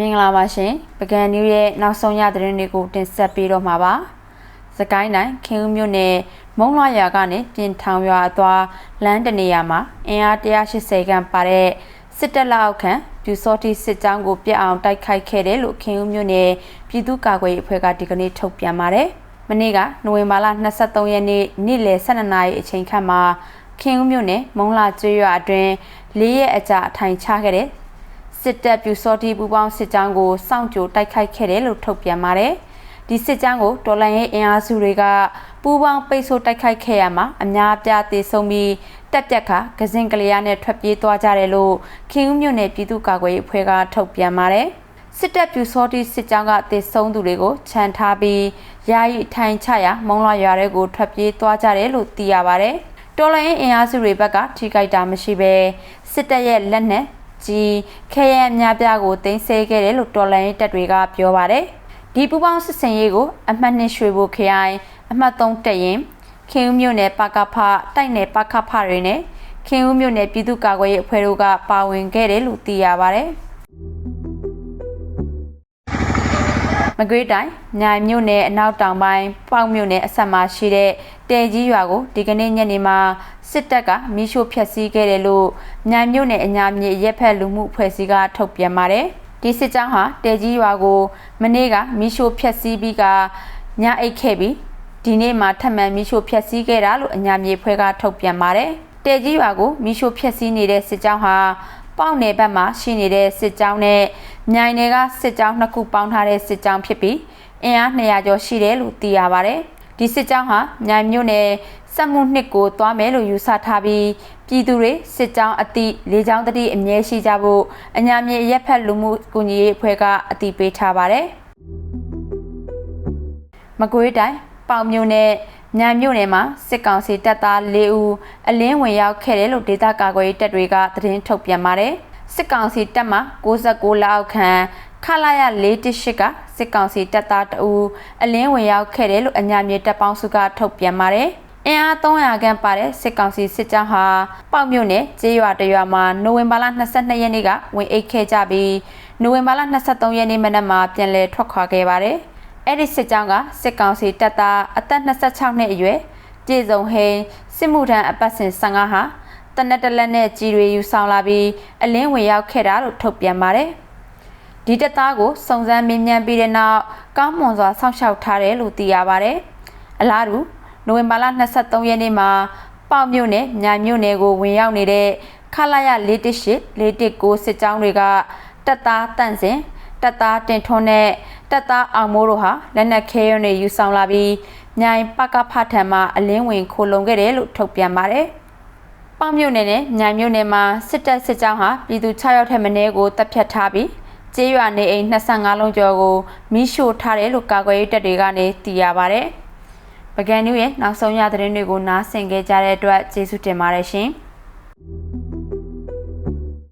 မင်္ဂလာပါရှင်ပကံနျူးရဲ့နောက်ဆုံးရသတင်းတွေကိုတင်ဆက်ပေးတော့မှာပါစကိုင်းတိုင်းခင်ဦးမြို့နယ်မုံလွှာရွာကနေပြင်ထောင်ရွာအသွားလမ်းတနေရာမှာအင်အား180ခန့်ပါတဲ့စစ်တပ်လက်အောက်ခံပြူစောတိစစ်ကြောင်းကိုပြက်အောင်တိုက်ခိုက်ခဲ့တယ်လို့ခင်ဦးမြို့နယ်ပြည်သူ့ကာကွယ်ရေးအဖွဲ့ကဒီကနေ့ထုတ်ပြန်ပါတယ်မနေ့ကနိုဝင်ဘာလ23ရက်နေ့နေ့လယ်12နာရီအချိန်ခန့်မှာခင်ဦးမြို့နယ်မုံလာကျွေးရွာအတွင်း၄ရက်အကြာအထိုင်ချခဲ့တဲ့ စစ်တပ်ပြူစောတိပူပေါင်းစစ်ကြောင်းကိုစောင့်ကြိုတိုက်ခိုက်ခဲ့တယ်လို့ထုတ်ပြန်ပါတယ်။ဒီစစ်ကြောင်းကိုတော်လန်ရေးအင်အားစုတွေကပူပေါင်းပိတ်ဆို့တိုက်ခိုက်ခဲ့ရမှာအများအပြားသေဆုံးပြီးတက်ပြက်ကကစင်ကလေးရနဲ့ထွက်ပြေးသွားကြတယ်လို့ခင်ဦးမြို့နယ်ပြည်သူ့ကာကွယ်ရေးအဖွဲ့ကထုတ်ပြန်ပါတယ်။စစ်တပ်ပြူစောတိစစ်ကြောင်းကတေဆုံးသူတွေကိုခြံထားပြီးယာယီထိုင်ချရာမုံလွှာရွာတွေကိုထွက်ပြေးသွားကြတယ်လို့သိရပါဗျ။တော်လိုင်းအင်အားစုတွေဘက်ကထိခိုက်တာမရှိဘဲစစ်တပ်ရဲ့လက်နက် ကြီးခဲရန်များပြားကိုတင်ဆဲခဲ့တယ်လို့တော်လိုင်းတပ်တွေကပြောပါတယ်။ဒီပူပေါင်းစစ်စင်ရေးကိုအမှတ်နှစ်ရွှေဘိုခရိုင်အမှတ်3တက်ရင်ခင်ဦးမြို့နယ်ပကဖတိုက်နယ်ပကဖတွေနဲ့ခင်ဦးမြို့နယ်ပြည်သူ့ကာကွယ်ရေးအဖွဲ့တို့ကပါဝင်ခဲ့တယ်လို့သိရပါတယ်။ မကွေးတိုင်းမြိုင်မြို့နယ်အနောက်တောင်ပိုင်းပေါက်မြို့နယ်အဆက်မှာရှိတဲ့တဲကြီးရွာကိုဒီကနေ့ညနေမှာစစ်တပ်ကမိရှို့ဖျက်ဆီးခဲ့တယ်လို့မြိုင်မြို့နယ်အညာမြေရက်ဖက်လူမှုအဖွဲ့အစည်းကထုတ်ပြန်ပါတယ်။ဒီစစ်ကြောင်းဟာတဲကြီးရွာကိုမနေ့ကမိရှို့ဖျက်ဆီးပြီးကညအိတ်ခဲ့ပြီးဒီနေ့မှထပ်မံမိရှို့ဖျက်ဆီးခဲ့တာလို့အညာမြေဖွဲ့ကထုတ်ပြန်ပါတယ်။တဲကြီးရွာကိုမိရှို့ဖျက်ဆီးနေတဲ့စစ်ကြောင်းဟာပေါက်နယ်ဘက်မှာရှိနေတဲ့စစ်ကြောင်းနဲ့ မြိုင်နယ်ကစစ်ကြောင်းနှစ်ခုပေါင်းထားတဲ့စစ်ကြောင်းဖြစ်ပြီးအင်အား200ကျော်ရှိတယ်လို့သိရပါတယ်။ဒီစစ်ကြောင်းဟာမြိုင်မြို့နယ်စက်မှုနှစ်ကိုသွားမယ်လို့ယူဆထားပြီးပြည်သူတွေစစ်ကြောင်းအတိလေးချောင်းတတိအမြဲရှိကြဖို့အညာမြေရက်ဖက်လူမှုကူညီရေးအဖွဲ့ကအတိပေးထားပါတယ်။မကွေးတိုင်းပေါင်မြို့နယ်ညာမြို့နယ်မှာစစ်ကောင်စီတပ်သား၄ဦးအလင်းဝင်ရောက်ခဲ့တယ်လို့ဒေသကာကွယ်ရေးတပ်တွေကသတင်းထုတ်ပြန်ပါတယ်။ စစ်ကောင်စီတပ်မှ69လောက်ခန့်ခလာရ418ကစစ်ကောင်စီတပ်သားတအူအလင်းဝင်ရောက်ခဲ့တယ်လို့အညာမြေတပ်ပေါင်းစုကထုတ်ပြန်ပါတယ်။အင်အား300ခန့်ပါတဲ့စစ်ကောင်စီစစ်ကြောင်းဟာပေါက်မြို့နယ်ကျေးရွာတရွာမှာနိုဝင်ဘာလ22ရက်နေ့ကဝင်အိတ်ခဲ့ကြပြီးနိုဝင်ဘာလ23ရက်နေ့မနက်မှာပြန်လည်ထွက်ခွာခဲ့ပါတယ်။အဲ့ဒီစစ်ကြောင်းကစစ်ကောင်စီတပ်သားအသက်26နှစ်အရွယ်ပြည်စုံဟိန်းစစ်မှုထမ်းအပတ်စဉ်15ဟာ တနက်တလက်နဲ့ကြီးတွေယူဆောင်လာပြီးအလင်းဝင်ရောက်ခဲ့တာလို့ထုတ်ပြန်ပါတယ်။ဒီတပ်သားကိုစုံစမ်းမေးမြန်းပြီးတဲ့နောက်ကောင်းမွန်စွာစောင့်ရှောက်ထားတယ်လို့သိရပါတယ်။အလားတူနိုဝင်ဘာလ23ရက်နေ့မှာပေါက်မြို့နယ်ညာမြို့နယ်ကိုဝင်ရောက်နေတဲ့ခလာရ418 419စစ်ကြောင်းတွေကတပ်သားတန့်စင်တပ်သားတင်ထွန်းနဲ့တပ်သားအောင်မိုးတို့ဟာလက်နက်ခဲရုံတွေယူဆောင်လာပြီးမြိုင်ပကဖထံမှာအလင်းဝင်ခိုလုံခဲ့တယ်လို့ထုတ်ပြန်ပါတယ်။ ပေါမြို့နယ်နဲ့မြိုင်မြို့နယ်မှာစစ်တပ်စစ်ကြောင်းဟာပြည်သူ6ယောက်ထက်မနည်းကိုတပ်ဖြတ်ထားပြီးကျေးရွာနေအိမ်25လုံးကျော်ကိုမိရှို့ထားတယ်လို့ကာကွယ်ရေးတပ်တွေကနေသိရပါတယ်။ပကံနူးရဲ့နောက်ဆုံးရသတင်းတွေကိုနားဆင်ကြကြတဲ့အတွက်ကျေးဇူးတင်ပါတယ်ရှင်။